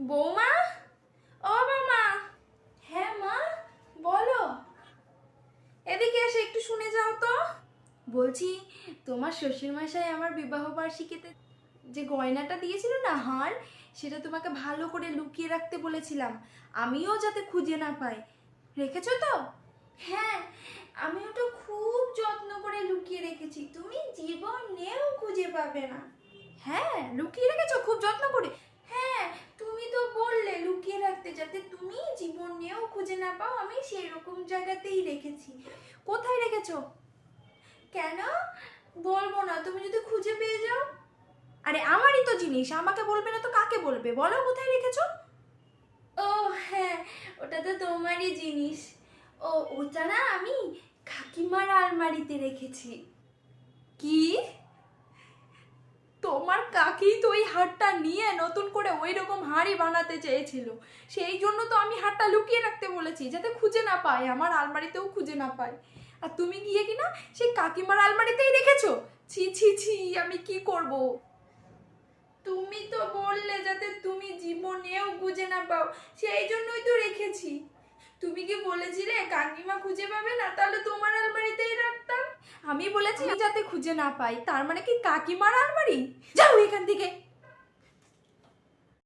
বৌমা? ও বৌমা। হ্যাঁ মা, বলো। এদিকে এসে একটু শুনে যাও তো। বলছি, তোমার শ্বশুরমশাই আমার বিবাহ বার্ষিকীতে যে গয়নাটা দিয়েছিল না হার, সেটা তোমাকে ভালো করে লুকিয়ে রাখতে বলেছিলাম। আমিও যাতে খুঁজে না পাই। রেখেছো তো? হ্যাঁ আমি ওটা খুব যত্ন করে লুকিয়ে রেখেছি। তুমি জীবনেও খুঁজে পাবে না। হ্যাঁ লুকিয়ে রেখেছো খুব যত্ন করে। রাখতে যাতে তুমি জীবনেও খুঁজে না পাও আমি সেই রকম জায়গাতেই রেখেছি। কোথায় রেখেছো? কেন? বলব না তুমি যদি খুঁজে পেয়ে যাও। আরে আমারই তো জিনিস আমাকে বলবে না তো কাকে বলবে? বলো কোথায় রেখেছো? ও হ্যাঁ ওটা তো তোমারই জিনিস। ও ওটা না আমি কাকিমার আলমারিতে রেখেছি। কি? তোমার কাকি তো ওই হারটা নিয়ে নতুন ওই রকম হাড়ি বানাতে চেয়েছিল। সেই জন্য তো আমি হাড়টা লুকিয়ে রাখতে বলেছি, যাতে খুঁজে না পায়, আমার আলমারিতেও খুঁজে না পায়। আর তুমি গিয়ে কিনা সেই কাকিমার আলমারিতেই রেখেছো? ছি ছি ছি, আমি কি করব? তুমি তো বললে যাতে তুমি জীবনেও খুঁজে না পাও, সেই জন্যই তো রেখেছি। তুমি কি বলেছিলে, কাকিমা খুঁজে পাবে না, তাহলে তোমার আলমারিতেই রাখতাম? আমি বলেছি যাতে খুঁজে না পাই, তার মানে কি কাকিমার আলমারি? যাও এখান থেকে।